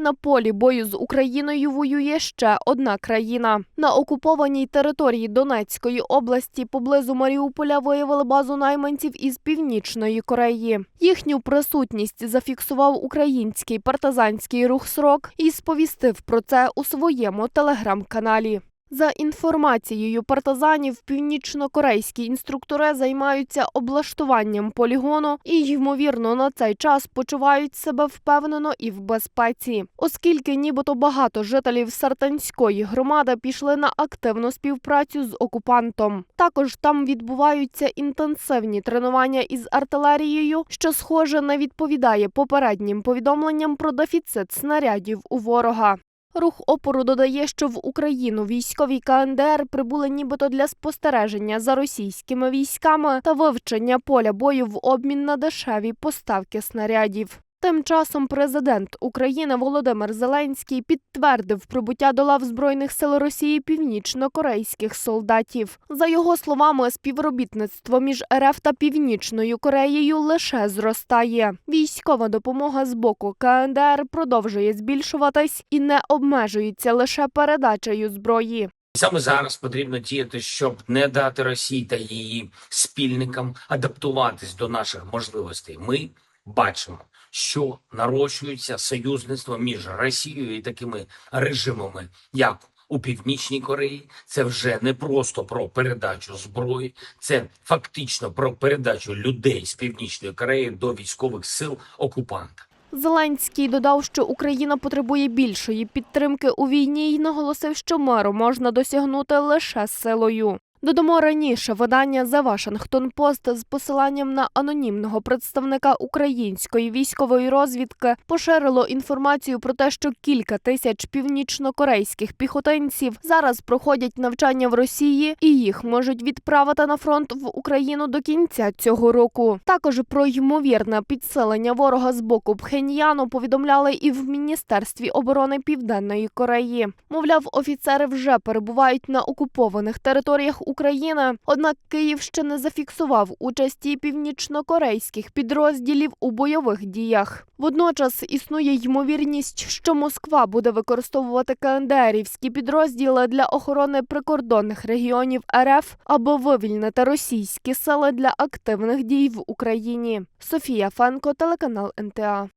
На полі бою з Україною воює ще одна країна. На окупованій території Донецької області поблизу Маріуполя виявили базу найманців із північної Кореї. Їхню присутність зафіксував український партизанський рух «Срок» і сповістив про це у своєму телеграм-каналі. За інформацією партизанів, північно-корейські інструктори займаються облаштуванням полігону і, ймовірно, на цей час почувають себе впевнено і в безпеці, оскільки нібито багато жителів Сартанської громади пішли на активну співпрацю з окупантом. Також там відбуваються інтенсивні тренування із артилерією, що схоже не відповідає попереднім повідомленням про дефіцит снарядів у ворога. Рух опору додає, що в Україну військові КНДР прибули нібито для спостереження за російськими військами та вивчення поля бою в обмін на дешеві поставки снарядів. Тим часом президент України Володимир Зеленський підтвердив прибуття до лав збройних сил Росії північно-корейських солдатів. За його словами, співробітництво між РФ та Північною Кореєю лише зростає. Військова допомога з боку КНДР продовжує збільшуватись і не обмежується лише передачею зброї. Саме зараз потрібно діяти, щоб не дати Росії та її спільникам адаптуватись до наших можливостей. Ми бачимо, що нарощується союзництво між Росією і такими режимами, як у Північній Кореї. Це вже не просто про передачу зброї, це фактично про передачу людей з Північної Кореї до військових сил окупанта. Зеленський додав, що Україна потребує більшої підтримки у війні і наголосив, що миру можна досягнути лише силою. Додамо раніше видання The Washington Post з посиланням на анонімного представника української військової розвідки поширило інформацію про те, що кілька тисяч північно-корейських піхотинців зараз проходять навчання в Росії і їх можуть відправити на фронт в Україну до кінця цього року. Також про ймовірне підсилення ворога з боку Пхеньяну повідомляли і в Міністерстві оборони Південної Кореї. Мовляв, офіцери вже перебувають на окупованих територіях України. Однак Київ ще не зафіксував участі північно-корейських підрозділів у бойових діях. Водночас існує ймовірність, що Москва буде використовувати КНДРівські підрозділи для охорони прикордонних регіонів РФ або вивільнити російські сили для активних дій в Україні. Софія Фенко, телеканал НТА.